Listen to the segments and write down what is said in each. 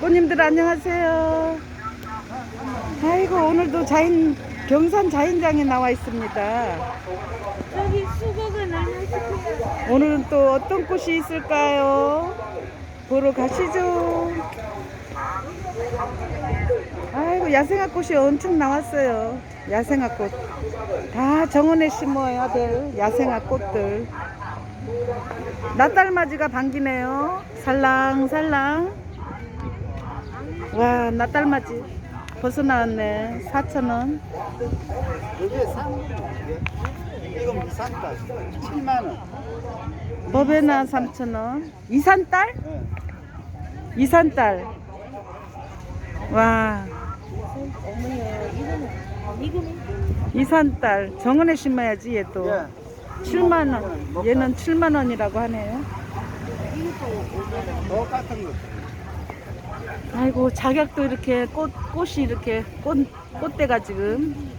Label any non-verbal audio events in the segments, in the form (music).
꽃님들 안녕하세요. 아이고 오늘도 자인 경산 자인장에 나와 있습니다. 저기 수국은 얼마씩이야? 오늘은 또 어떤 꽃이 있을까요? 보러 가시죠. 아이고 야생화 꽃이 엄청 나왔어요. 야생화 꽃. 다 정원에 심어야 될 야생화 꽃들. 낫달맞이가 반기네요. 살랑살랑. 와, 낫달맞이. 벌써 나왔네. 4,000원. 이게 3원 이거 미산딸 7만 원. 버베나 3,000원. 이산딸? 예. 이산딸. 와, 이산딸. 정원에 심어야지, 얘도. 예. 7만원. 얘는 7만원이라고 하네요. 똑같은 거. 아이고, 작약도 이렇게 꽃, 꽃이 이렇게 꽃, 꽃대가 지금.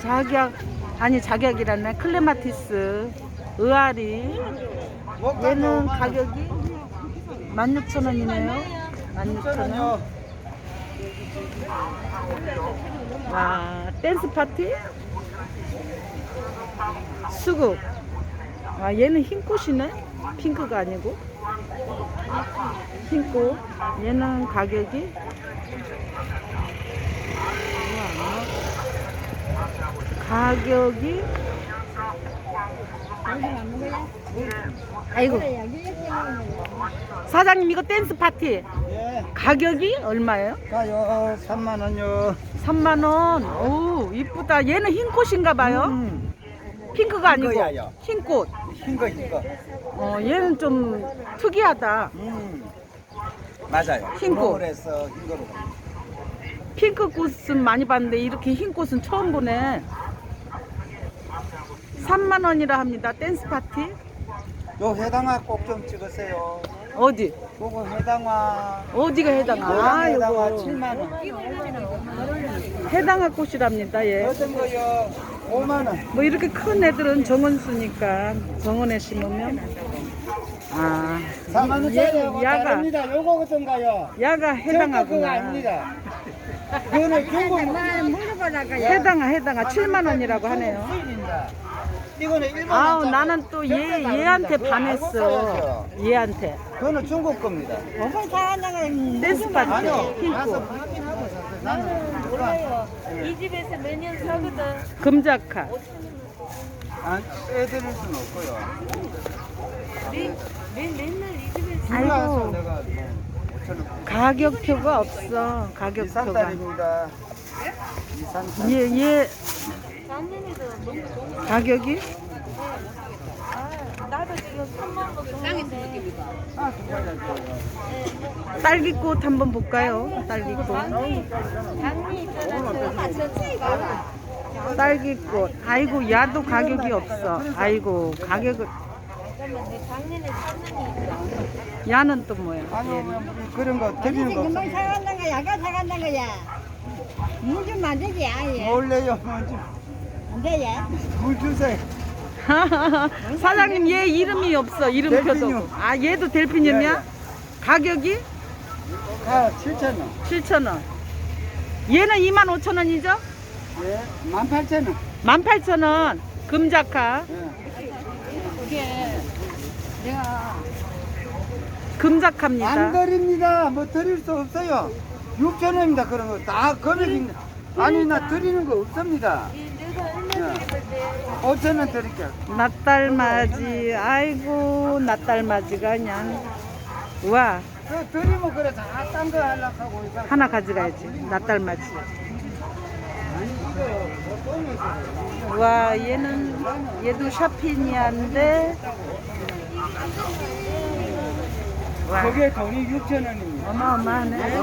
작약, 아니, 작약이라네. 클레마티스. 의아리. 얘는 가격이 16,000원이네요. 16,000원. 와, 댄스 파티? 수국. 아, 얘는 흰 꽃이네? 핑크가 아니고. 흰 꽃. 얘는 가격이. 가격이. 아이고. 사장님, 이거 댄스 파티. 예. 가격이 얼마예요? 가요 3만 원요. 3만 원. 오, 이쁘다. 얘는 흰 꽃인가 봐요. 음. 핑크가 아니고 흰거야요. 흰 꽃. 흰거 흰거. 어, 얘는 좀 특이하다. 음. 맞아요. 흰 거. 그래서 흰 거로. 핑크 꽃은 많이 봤는데 이렇게 흰 꽃은 처음 보네. 3만 원이라 합니다. 댄스 파티. 요 해당화 꼭 좀 찍으세요. 어디? 그거 해당화. 어디가 해당하? 아, 노란 해당화 요거 7만 원. 해당하 꽃이랍니다. 예. 어떤 거요? 5만 원. 뭐 이렇게 큰 애들은 정원수니까 정원에 심으면 아 4만 원짜리하고 얘- 야가 다릅니다. 요거 어떤가요? 야가 그거 해당하구나. 아닙니다. 그거는 (laughs) 중국 해당하 해당하 7만 원이라고 하네요. 수입입니다. 이거는 일본 아우 나는 또 얘 얘한테 반했어. 얘한테 그거는 중국 겁니다. 댄스 파티 아니요. 가서 확인하고 샀어요. 나는 몰라요. 이 집에서 매년 사거든. 금자카 안 빼드릴 수는 없고요. 매, 매, 맨날 이 집에서. 아이고. 가서 내가 뭐 5천 원. 가격표가 없어 가격표가 이산딸입니다. 이 산딸. 얘 얘 작년에도 너무 좋은 가격이 아, 나도 지금 3만 원 줬는데. 아, 그거야. 딸기꽃 한번 볼까요 딸기꽃 딸기꽃 아이고 야도 가격이 없어 아이고 가격을. 야는 또 뭐야 아니요, 얘는 뭐 그런 거 드리는 거 금방 없어요. 사간다는 거야, 아까 사간다는 거야. 물좀 만들지, 아예. 몰래요, 먼저. 안 돼, 얘. 물 주세요. (laughs) 사장님 얘 이름이 없어 이름표도 델피늄. 아 얘도 델피늄이야 예, 예. 가격이 가 7천 원. 7,000원 얘는 25,000원이죠 예, 18,000원. 18,000원 금자카 예. 이게 내가 금자카입니다 안 드립니다. 뭐 드릴 수 없어요. 6천 원입니다. 그런 거다 금액입니다. 아니 나 드리는 거 없습니다. 이 드리는데. 5천 원 드릴게요. 낫달맞이. 아이고 낫달맞이가 그냥. 우와. 그 드리면 그래. 다딴거 하려고 하고 이거. 하나 가져가야지. 똥에서 와 얘는 얘도 샤피니아인데 와. 저게 돈이 6천 원입니다. 어마어마하네.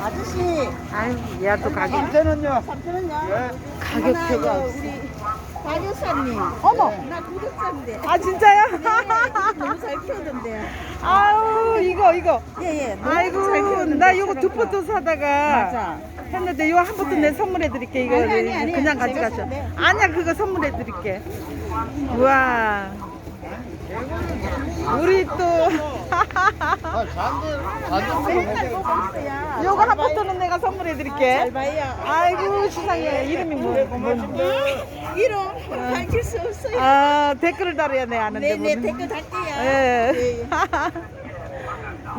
아저씨, 아유 얘도 가격 3천 원요. 잠시만요. 예. 가격표가 없어 다교사님. 어머 나 구독자인데. 아 진짜요? 너무 잘 키우던데. 아유 이거 이거 예, 예. 아이고 나 이거 두 거. 포도 사다가 맞아. 했는데 이거 한 포도 내 선물해 드릴게 이거 아니, 아니, 아니. 그냥 제가 가져가셔. 아니야 그거 선물해 드릴게 우와 우리 또 아, 요거 한 포토는 내가 선물해 드릴게. 아이고 세상에 이름이 뭐? 이름 밝힐 수 없어요. 아 댓글을 달아야 돼 아는데 네네 무슨- 댓글 달게요. 예. (laughs)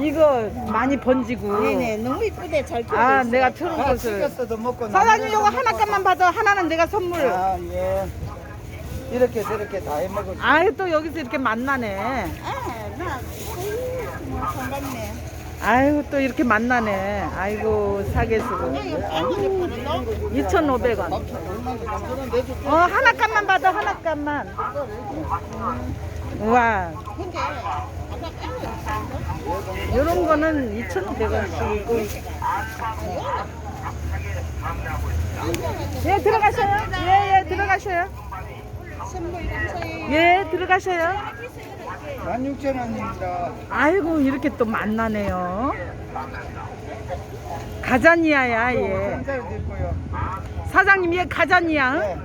이거 많이 번지고. 네네 너무 이쁘대 잘 키우고 아. 내가 트는 아, 것을. 사장님 요거 하나 값만 받아 하나는 내가 선물. 아, 예. 이렇게 저렇게 다 해먹을 수 아유 또 여기서 이렇게 만나네. 아나 뭐 반갑네. 아유 또 이렇게 만나네. 아이고 사계수고. 2,500원. 어 하나 값만 받아 하나 값만. 우와. 요런 거는 2,500원씩이고. 예 들어가셔요. 예예 들어가셔요. 예 들어가셔요. 16,000원입니다. 아이고 이렇게 또 만나네요. 가자니아야 됐고요. 사장님 얘 가자니아. 네.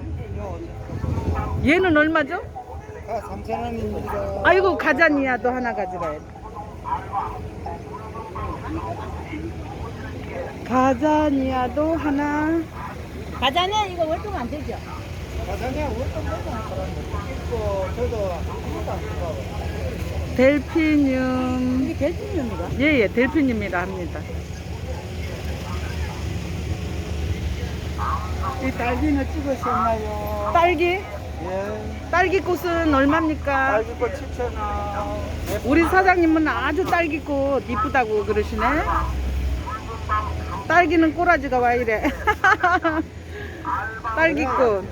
얘는 얼마죠? 다 3,000원입니다. 아이고 가자니아도 하나 가지라 해. 가자니아도 하나. 가자네 이거 월동 안 되죠? 가자냐, 어떤 거는 사람들 있고, 저도 아무도 안 써봐요. 델피늄. 이게 델핀입니다. 예예 델피늄이라 합니다. 이 딸기는 찍으셨나요? 딸기? 예. 딸기 꽃은 얼마입니까? 딸기꽃 7,000원. 우리 사장님은 아주 딸기꽃 이쁘다고 그러시네. 딸기는 꼬라지가 와 이래. (laughs) 딸기꽃.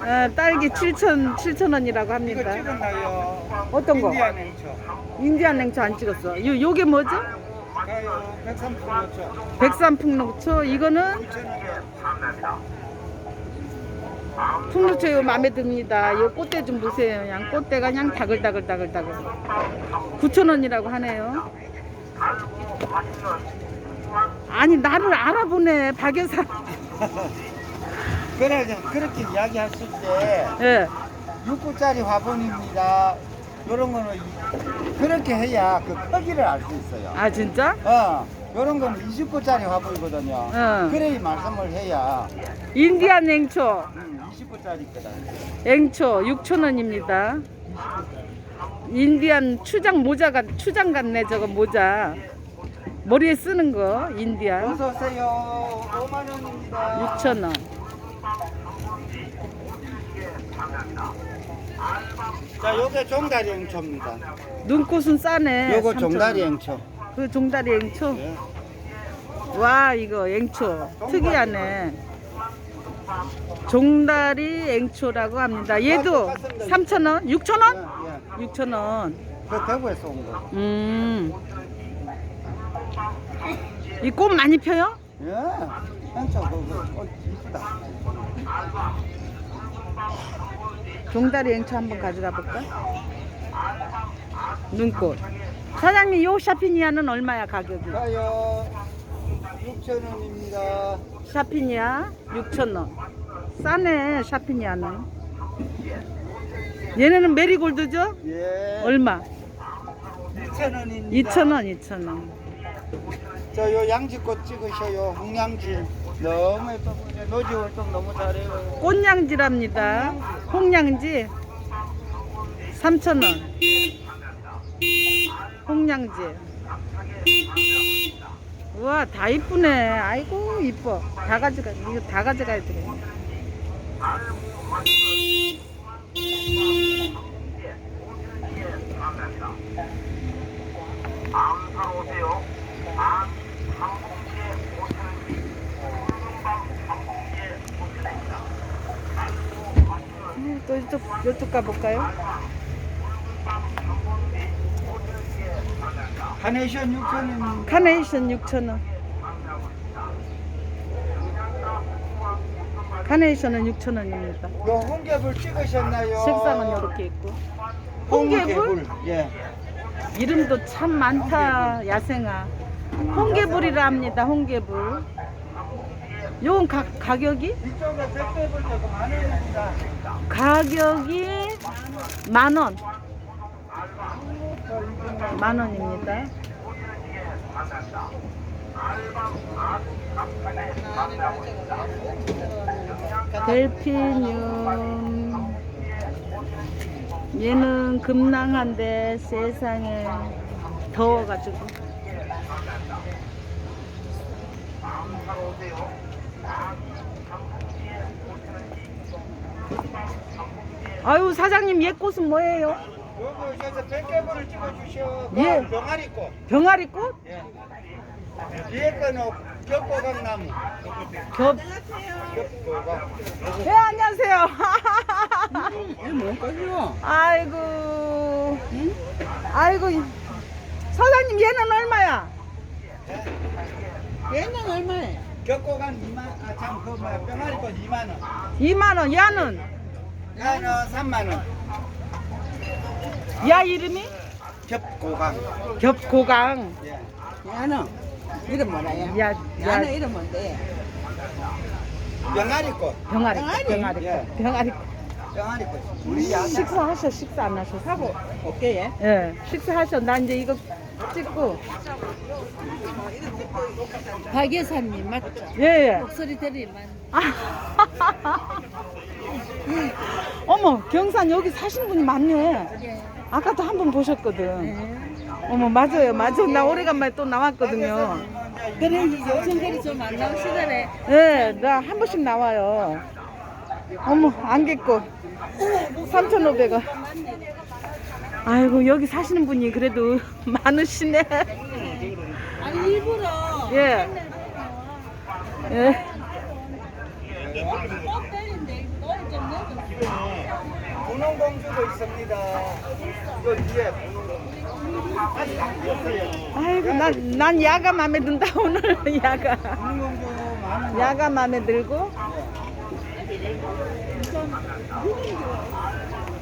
어, 딸기 7천 7천 원이라고 이거 합니다. 찍었나요? 어떤 거? 인디안 냉초. 인디안 냉초 안 찍었어. 요 요게 뭐죠? 가요. 103%죠. 백산 풍록초. 이거는 2,000원. 풍록초 요 마음에 듭니다. 요 꽃대 좀 보세요. 그냥 꽃대가 그냥 다글다글다글다글. 9천 원이라고 하네요. 아니 나를 알아보네 박여사. (laughs) 그래, 그렇게 이야기하실 때, 예. 6구짜리 화분입니다. 이런 거는 이- 그렇게 해야 그 크기를 알 수 있어요. 아 진짜? 어, 이런 거는 29짜리 화분이거든요. 어. 그래 말씀을 해야 인디안 냉초. 음, 29짜리거든. 앵초 6천 원입니다. 인디안 추장 모자가 추장 같네 저거 모자. 머리에 쓰는 거 인디안 어서 오세요. 5만 원입니다. 6천 원. 자, 요게 종다리 앵초입니다. 눈꽃은 싸네. 요거 3,000원. 종다리 앵초. 그 종다리 앵초. 예. 와 이거 앵초 특이하네. 종다리 앵초라고 합니다. 얘도 3천 원, 6천 원? 예, 예. 6천 원. 그 대구에서 온 거. 음. 이 꽃 많이 펴요? 예. 앵초 그거 어, 이쁘다. 종다리 앵초 한번 가져가 볼까? 눈꽃. 사장님 요 샤피니아는 얼마야 가격이? 가요. 6천 원입니다. 샤피니아 6천 원. 싸네 샤피니아는. 얘네는 메리골드죠? 예. 얼마? 2천 원입니다. 2천 원, 2천 원. 저 요 양지꽃 찍으셔요. 홍양지. 너무 예뻐. 노지 활동 너무 잘해요. 꽃냥지랍니다. 홍냥지 3천 원. 홍냥지. 우와 다 이쁘네. 아이고 이뻐. 다 가져가. 이거 다 가져가야 되겠네. 음, 또 이쪽 이쪽 가볼까요? 카네이션 6천 원입니다. 카네이션 6천 원. 카네이션은 6천 원입니다. 요 홍개불 찍으셨나요? 색상은 이렇게 있고. 홍개불? 예. 이름도 참 많다 야생아. 홍개불이라 합니다. 홍개불. 요건 가, 가격이? 가격이 만 원. 만 원입니다. 델피늄 얘는 금낭한데 세상에 더워가지고 아유 사장님 얘 꽃은 뭐예요? 요거 저서 백개분을 찍어주셔. 예. 병아리꽃. 병아리꽃? 예. 뒤에 거는 겹고강나무. 겹. 겹고강. 네 안녕하세요. 이게 뭔가요? 아이고. 아이고. 이- 사장님 얘는 얼마야? 얘는 얼마에? 겹고강 2만, 아, 참, 그 뭐야, 병아리꽃 2만 원. 2만 원. 야는 야는 3만 원. 야 이름이 겹고강. 겹고강. 예. 얘는 이름 뭐라요? 야, 얘는 야 이름 뭔데? 병아리꽃. 병아리. 병아리? 병아리. 예. 병아리. 식사하셔. 식사 안 하셔. 사고. 어깨에? 예. 식사하셔. 나 이제 이거 찍고. 박 여사님 맞죠? 예 예. 목소리 들으면 아. (laughs) 어머 경산 여기 사신 분이 많네. 예. 아까도 한 번 보셨거든. 어머 맞아요 맞아 나 오래간만에 또 나왔거든요. 그래 요즘들이 좀 안 나오시더래. 예, 나 한 번씩 나와요. 어머 안개꽃 3,500원. 아이고 여기 사시는 분이 그래도 (laughs) 많으시네. 아니 일부러 예. 예. 분홍 공주도 있습니다. 이거 뒤에 분홍 공주. 아이고 난, 난 야가 마음에 든다 (laughs) 오늘 야가. 분홍 공주. 야가 마음에 들고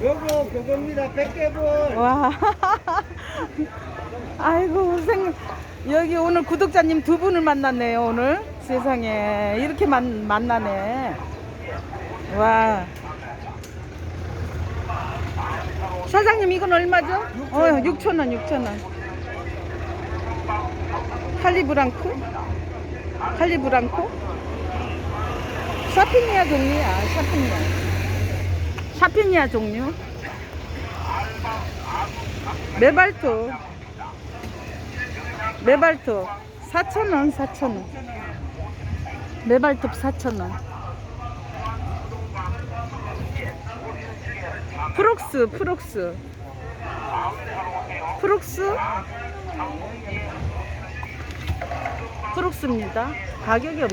요거 그겁니다. 백개분. 와. 아이고 생 여기 오늘 구독자님 두 분을 만났네요 오늘. 세상에. 이렇게 만, 만나네. 와. 사장님 이건 얼마죠? 어 6천 원. 6천 원. 칼리브랑코? 칼리브랑코 샤피니아 종류야 샤피니아. 샤피니아 종류? 메발토. 메발톱 4,000원 4,000원. 메발톱 4,000원. 프록스 프록스. 프록스? 프록스입니다. 가격이 없